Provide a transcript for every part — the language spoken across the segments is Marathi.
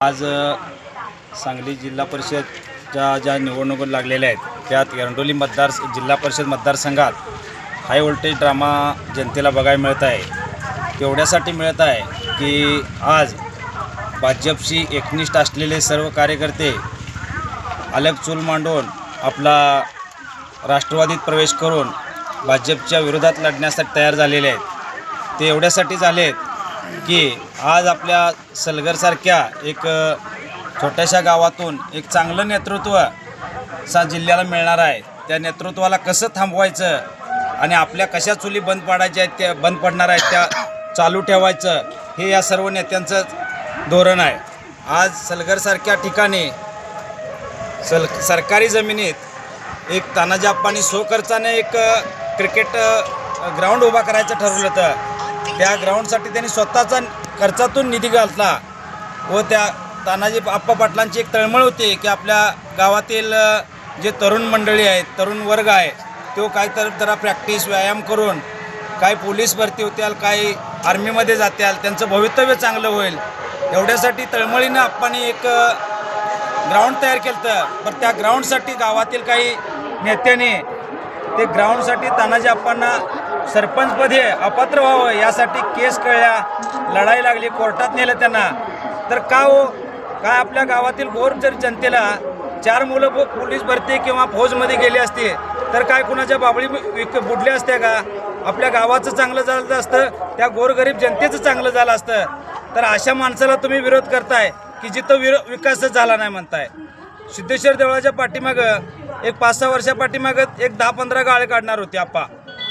आज सांगली जिल्हा परिषदच्या ज्या निवडणुका लागलेल्या आहेत त्यात एरंडोली मतदार जिल्हा परिषद मतदारसंघात हाय व्होल्टेज ड्रामा जनतेला बघायला मिळत आहे. तेवढ्यासाठी मिळत आहे की आज भाजपशी एकनिष्ठ असलेले सर्व कार्यकर्ते अलग चूल मांडून आपला राष्ट्रवादीत प्रवेश करून भाजपच्या विरोधात लढण्यासाठी तयार झालेले आहेत. ते एवढ्यासाठी झाले आहेत की आज आपल्या सलगरसारख्या एक छोट्याशा गावातून एक चांगलं नेतृत्व सा जिल्ह्याला मिळणार आहे. त्या नेतृत्वाला कसं थांबवायचं आणि आपल्या कशा चुली बंद पाडायच्या आहेत त्या बंद पडणार आहेत त्या चालू ठेवायचं हे या सर्व नेत्यांचं धोरण आहे. आज सलगरसारख्या ठिकाणी सल सरकारी जमिनीत एक तानाजी आप्पांनी सो एक क्रिकेट ग्राउंड उभा करायचं ठरवलं होतं. त्या ग्राउंडसाठी त्यांनी स्वतःचा खर्चातून निधी घातला व त्या तानाजी आप्पा पाटलांची एक तळमळ होती की आपल्या गावातील जे तरुण मंडळी आहेत तरुण वर्ग आहे तो काय तर जरा प्रॅक्टिस व्यायाम करून काय पोलीस भरती होत्याल काही आर्मीमध्ये जात्याल त्यांचं भवितव्य चांगलं होईल. एवढ्यासाठी तळमळीनं आप्पानी एक ग्राउंड तयार केलं तर पण त्या ग्राउंडसाठी गावातील काही नेत्याने ते ग्राउंडसाठी तानाजी आप्पांना सरपंचपदी अपात्र व्हावं यासाठी केस कळल्या लढाई लागली कोर्टात नेलं त्यांना. तर का हो? काय आपल्या गावातील गोर जर जनतेला चार मुलं पोलीस भरती किंवा फौजमध्ये गेली असती तर काय कुणाच्या बाबळी विक बुडल्या असत्या का? आपल्या गावाचं चांगलं झालं असतं त्या गोरगरीब जनतेचं चांगलं झालं असतं. तर अशा माणसाला तुम्ही विरोध करताय की जिथं विरो विकासच झाला नाही म्हणताय? सिद्धेश्वर देवळाच्या पाठीमागं एक पाच सहा वर्षा पाठीमागं एक दहा पंधरा गाळे काढणार होते आप्पा.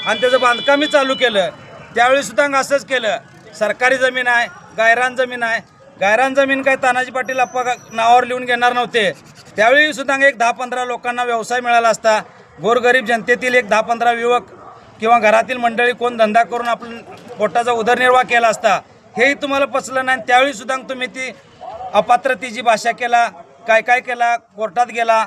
आणि त्याचं बांधकामही चालू केलं. त्यावेळी सुद्धा असंच केलं. सरकारी जमीन आहे गायरान जमीन आहे. गायरान जमीन काय तानाजी पाटील आप्पा नावावर लिहून घेणार नव्हते. त्यावेळी सुद्धा एक दहा पंधरा लोकांना व्यवसाय मिळाला असता. गोरगरीब जनतेतील एक दहा पंधरा युवक किंवा घरातील मंडळी कोण धंदा करून आपण पोटाचा उदरनिर्वाह केला असता हेही तुम्हाला पचलं नाही. त्यावेळी सुद्धा तुम्ही ती अपात्रतेची भाषा केला काय काय केला कोर्टात गेला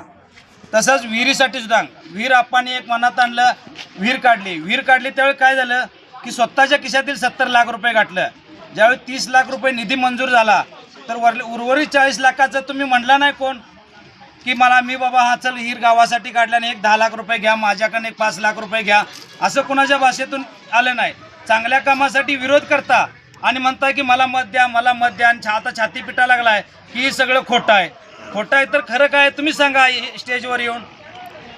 तसंच विहिरीसाठी सुद्धा विहीर आप्पांनी एक मनात आणलं विहीर काढली. विहीर काढली त्यावेळी काय झालं की स्वतःच्या खिशातील सत्तर लाख रुपये गाठलं. ज्यावेळी तीस लाख रुपये निधी मंजूर झाला तर वर उर्वरित चाळीस लाखाचं तुम्ही म्हणला नाही कोण? की मला मी बाबा हा चल हिर गावासाठी काढल्याने एक दहा लाख रुपये घ्या माझ्याकडे एक पाच लाख रुपये घ्या असं कुणाच्या भाषेतून आलं नाही. चांगल्या कामासाठी विरोध करता आणि म्हणताय की मला मत द्या मला मत द्या आणि छाता छाती पिटा लागलाय की हे सगळं खोटं आहे. खोटं आहे तर खरं काय तुम्ही सांगा स्टेजवर येऊन.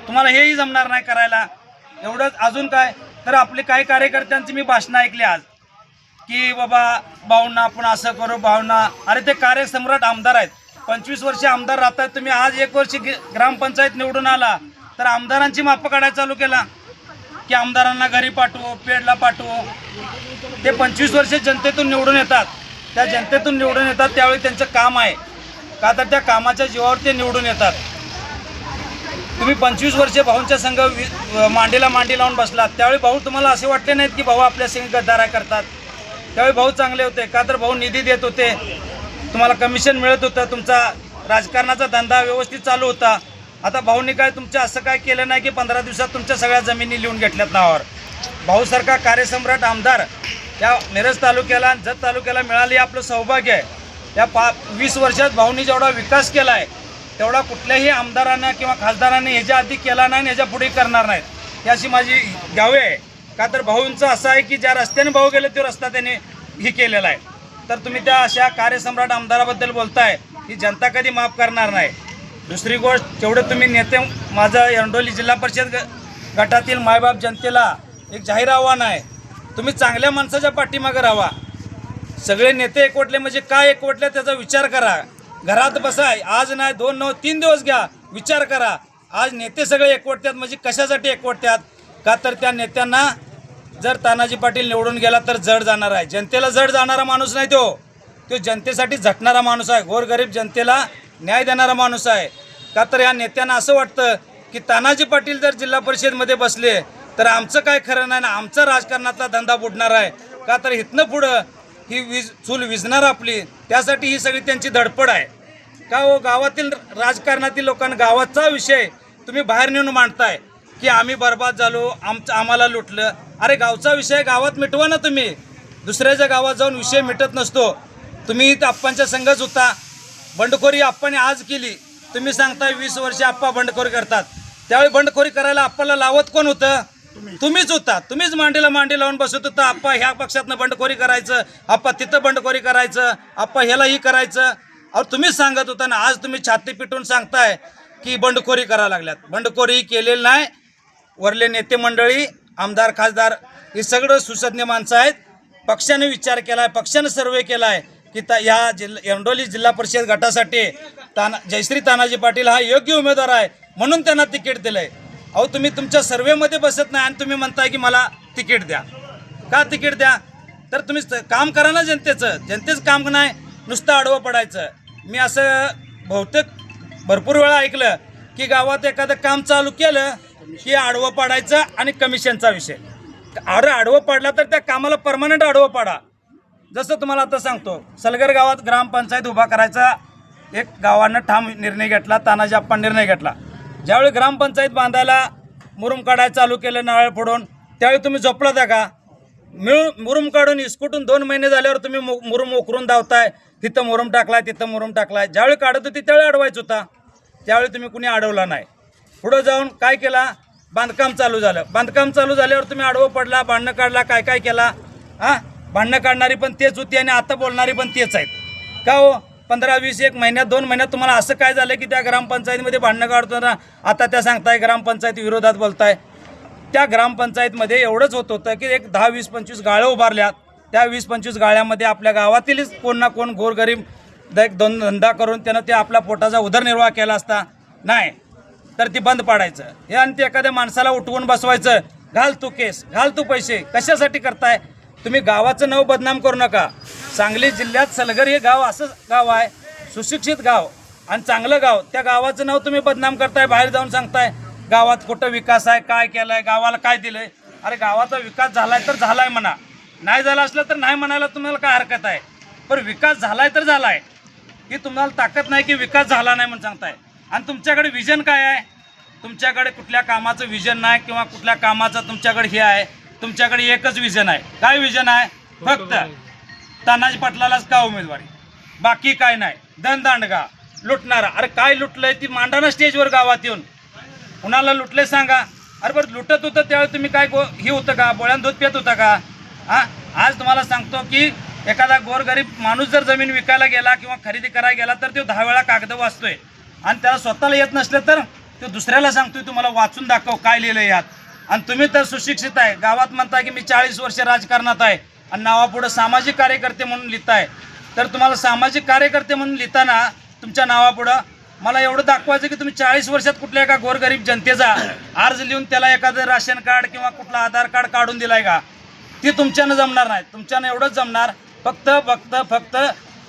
तुम्हाला हेही जमणार नाही करायला. एवढंच अजून काय? तर आपले काही कार्यकर्त्यांची मी भाषणं ऐकली आज. की बाबा भावना आपण असं करू भावना अरे ते कार्यसम्राट आमदार आहेत. पंचवीस वर्षे आमदार राहतात. तुम्ही आज एक वर्ष ग्रामपंचायत निवडून आला. तर आमदारांची मापं काढायला चालू केला. की आमदारांना घरी पाठवू पेडला पाठवू. ते पंचवीस वर्षे जनतेतून निवडून येतात. त्या जनतेतून निवडून येतात त्यावेळी त्यांचं काम आहे. का तर त्या कामाच्या जीवावर ते निवडून येतात. तुम्ही पंचवीस वर्षे भाऊंच्या संघ वि- मांडीला मांडी लावून बसलात. त्यावेळी भाऊ तुम्हाला असे वाटले नाहीत की भाऊ आपल्या संघ गद्दारा करतात? त्यावेळी भाऊ चांगले होते. का तर भाऊ निधी देत होते. तुम्हाला कमिशन मिळत होतं. तुमचा राजकारणाचा धंदा व्यवस्थित चालू होता. आता भाऊनी काय तुमचं असं काय केलं नाही की पंधरा दिवसात तुमच्या सगळ्या जमिनी लिहून घेतल्यात नावावर? भाऊसारखा कार्यसम्राट आमदार. या मिरज तालुक्याला जत तालुक्याला मिळाली हे आपलं सौभाग्य आहे. या पा वीस वर्षात भाऊनी जेवढा विकास केला आहे तेवढा कुठल्याही आमदारानं किंवा खासदाराने ह्याच्या आधी केला नाही आणि ह्याच्या पुढे करणार नाहीत. ही अशी माझी गावे आहे. का तर भाऊंचं असं आहे की ज्या रस्त्याने भाऊ गेले तो रस्ता त्याने ही केलेला आहे. तर तुम्ही त्या अशा कार्यसम्राट आमदाराबद्दल बोलताय ही जनता कधी माफ करणार नाही. दुसरी गोष्ट जेवढं तुम्ही नेते माझं एरंडोली जिल्हा परिषद ग- गटातील मायबाप जनतेला एक जाहीर आव्हान आहे. तुम्ही चांगल्या माणसाच्या पाठीमागं राहा. सगळे नेते एकवटले म्हणजे काय एकवटले त्याचा विचार करा. घरात बसाय आज नाही दोन नऊ तीन दिवस घ्या विचार करा. आज नेते सगळे एकवटतात म्हणजे कशासाठी एकवटतात? का तर त्या नेत्यांना जर तानाजी पाटील निवडून गेला तर जड जाणार आहे. जनतेला जड जाणारा माणूस नाही तो. तो जनतेसाठी झटणारा माणूस आहे. गोरगरीब जनतेला न्याय देणारा माणूस आहे. का तर या नेत्यांना असं वाटतं की तानाजी पाटील जर जिल्हा परिषदमध्ये बसले तर आमचं काय खरं नाही ना आमचा राजकारणातला धंदा बुडणार आहे. का तर इथनं पुढं ही वीज चूल विजणार आपली त्यासाठी ही सगळी त्यांची धडपड आहे. का हो गावातील राजकारणातील लोकांना गावाचा विषय तुम्ही बाहेर नेऊन मांडताय की आम्ही बर्बाद झालो आमचं आम्हाला लुटलं. अरे गावचा विषय गावात मिटवा ना तुम्ही. दुसऱ्याच्या गावात जाऊन विषय मिटत नसतो. तुम्ही आप्पांच्या संघच होता. बंडखोरी आप्पाने आज केली. तुम्ही सांगताय वीस वर्षे आप्पा बंडखोरी करतात. त्यावेळी बंडखोरी करायला आप्पाला लावत कोण होतं? तुम्हीच होता. तुम्हीच मांडीला मांडी लावून बसत होता. आप्पा ह्या पक्षातनं बंडखोरी करायचं. आप्पा तिथं बंडखोरी करायचं. आप्पा ह्यालाही करायचं. अहो तुम्हीच सांगत होता ना आज तुम्ही छाती पिटून सांगताय की बंडखोरी करायला लागल्यात. बंडखोरी केलेली नाही. वरले नेते मंडळी आमदार खासदार हे सगळं सुसज्ञ माणसं आहेत. पक्षाने विचार केला आहे पक्षाने सर्वे केला आहे की ता या जिल्हा एरंडोली जिल्हा परिषद गटासाठी ताना जयश्री तानाजी पाटील हा योग्य उमेदवार आहे. म्हणून त्यांना तिकीट दिलं आहे अहो तुम्ही तुमच्या सर्वेमध्ये बसत नाही आणि तुम्ही म्हणताय की मला तिकीट द्या. का तिकीट द्या? तर तुम्ही काम करा ना जनतेचं. जनतेचं काम नाही नुसतं आडवं पडायचं. मी असं बहुतेक भरपूर वेळा ऐकलं की गावात एखादं काम चालू केलं की आडवं पाडायचं आणि कमिशनचा विषय. आड आडवं पाडला तर त्या कामाला परमनंट आडवं पाडा. जसं तुम्हाला आता सांगतो सलगर गावात ग्रामपंचायत उभा करायचा एक गावानं ठाम निर्णय घेतला तानाजी आप्पा निर्णय घेतला. ज्यावेळी ग्रामपंचायत बांधायला मुरुम काढायला चालू केलं नारळ फोडून त्यावेळी तुम्ही झोपला त्या का? मिळून मुरुम काढून इस्कुटून दोन महिने झाल्यावर तुम्ही मु- मुरुम उकरून धावताय तिथं मुरुम टाकलाय तिथं मुरुम टाकलाय. ज्यावेळी काढत होती त्यावेळी अडवायचं होता. त्यावेळी तुम्ही कुणी अडवला नाही. पुढं जाऊन काय केला? बांधकाम चालू झालं. बांधकाम चालू झाल्यावर तुम्ही आडवं पडला भांडणं काढला काय काय केला? हां? भांडणं काढणारी पण तेच होती आणि आता बोलणारी पण तेच आहेत. का हो? पंधरा वीस एक महिन्यात दोन महिन्यात तुम्हाला असं काय झालं की त्या ग्रामपंचायतीमध्ये भांडणं काढतो ना? आता त्या सांगताय ग्रामपंचायती विरोधात बोलताय. त्या ग्रामपंचायतमध्ये एवढंच होत होतं की एक दहा वीस पंचवीस गाळ्या उभारल्यात. त्या वीस पंचवीस गाळ्यामध्ये आपल्या गावातीलच कोण ना कोण गोरगरीब एक दोन धंदा करून त्यानं ते आपल्या पोटाचा उदरनिर्वाह केला असता. नाही. तर ती बंद पाडायचं. हे आणि ते एखाद्या माणसाला उठवून बसवायचं. घाल तू केस घाल तू पैसे. कशासाठी करताय? तुम्ही गावाचं नाव बदनाम करू नका. सांगली जिल्ह्यात सलगर हे गाव असं गाव आहे सुशिक्षित गाव आणि चांगलं गाव. त्या गावाचं नाव तुम्ही बदनाम करताय बाहेर जाऊन सांगताय. गावात कुठं विकास आहे काय केलंय गावाला काय दिलंय? अरे गावाचा विकास झालाय तर झालाय म्हणा. नाही झाला असलं तर नाही म्हणायला तुम्हाला काय हरकत आहे? पण विकास झालाय तर झालाय. ही तुम्हाला ताकद नाही की विकास झाला नाही म्हणून सांगताय. आणि तुमच्याकडे विजन काय आहे? तुमच्याकडे कुठल्या कामाचं विजन नाही किंवा कुठल्या कामाचं तुमच्याकडे हे आहे? तुमच्याकडे एकच विजन आहे. काय विजन आहे? फक्त तानाजी पाटलालाच का उमेदवारी? बाकी काय नाही. दणदांडगा. लुटणारा. अरे काय लुटलंय? ती मांडाना स्टेजवर गावात येऊन. कुणाला लुटले सांगा. अरे बरं लुटत होतं त्यावेळी तुम्ही काय गो हे होतं का? बोळ्यान दूध पित होता का? हा? आज तुम्हाला सांगतो की एखादा गोरगरीब माणूस जर जमीन विकायला गेला किंवा खरेदी करायला गेला तर तो दहा वेळा कागद वाचतोय. आणि त्याला स्वतःला येत नसलं तर तो दुसऱ्याला सांगतोय तुम्हाला वाचून दाखव काय लिहिलं यात. आणि तुम्ही तर सुशिक्षित आहे. गावात म्हणताय की मी चाळीस वर्ष राजकारणात आहे. आणि नावापुढं सामाजिक कार्यकर्ते म्हणून लिहिताय. तर तुम्हाला सामाजिक कार्यकर्ते म्हणून लिहिताना तुमच्या नावापुढं मला एवढं दाखवायचं की तुम्ही चाळीस वर्षात कुठल्या एका गोरगरीब जनतेचा अर्ज लिहून त्याला एखादं राशन कार्ड किंवा कुठलं आधार कार्ड काढून दिलाय का? ती तुमच्यानं जमणार नाही. तुमच्यानं एवढंच जमणार फक्त फक्त फक्त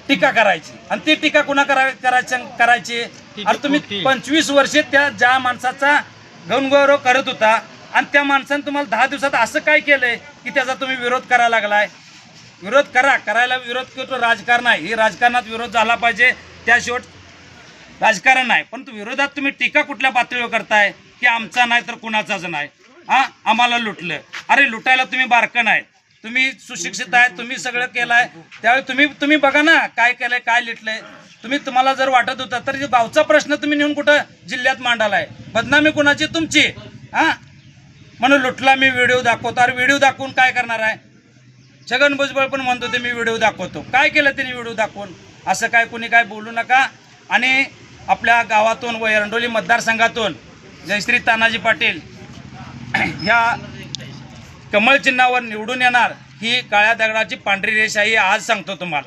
टीका करायची. आणि ती टीका कुणा करा करायची करायची? अरे तुम्ही पंचवीस वर्षे त्या ज्या माणसाचा गणगौरव करत होता आणि त्या माणसानं तुम्हाला दहा दिवसात असं काय केलंय की त्याचा तुम्ही विरोध करायला लागलाय? विरोध करा. करायला विरोध करतो. राजकारण आहे. ही राजकारणात विरोध झाला पाहिजे. त्याशिवाय राजकारण आहे पण विरोधात तुम्ही टीका कुठल्या पातळीवर करताय की आमचा नाही तर कुणाचाच नाही? हा? आम्हाला लुटलं. अरे लुटायला तुम्ही बारकं नाही. तुम्ही सुशिक्षित आहे. तुम्ही सगळं केलंय. त्यावेळी तुम्ही तुम्ही बघा ना काय केलंय काय लिटलंय. तुम्ही तुम्हाला जर वाटत होता तर गावचा प्रश्न तुम्ही नेऊन कुठं जिल्ह्यात मांडालाय? बदनामी कुणाची? तुमची. हा? म्हणून लुटला मी व्हिडिओ दाखवतो. अरे व्हिडिओ दाखवून काय करणार आहे? छगन भुजबळ पण म्हणतो ते मी व्हिडिओ दाखवतो. काय केलं त्यांनी व्हिडिओ दाखवून? असं काय कुणी काय बोलू नका. आणि आपल्या गावातून व एरंडोली मतदारसंघातून जयश्री तानाजी पाटील ह्या कमळ चिन्हावर निवडून येणार ही काळ्या दगडाची पांढरी रेष आहे आज सांगतो तुम्हाला.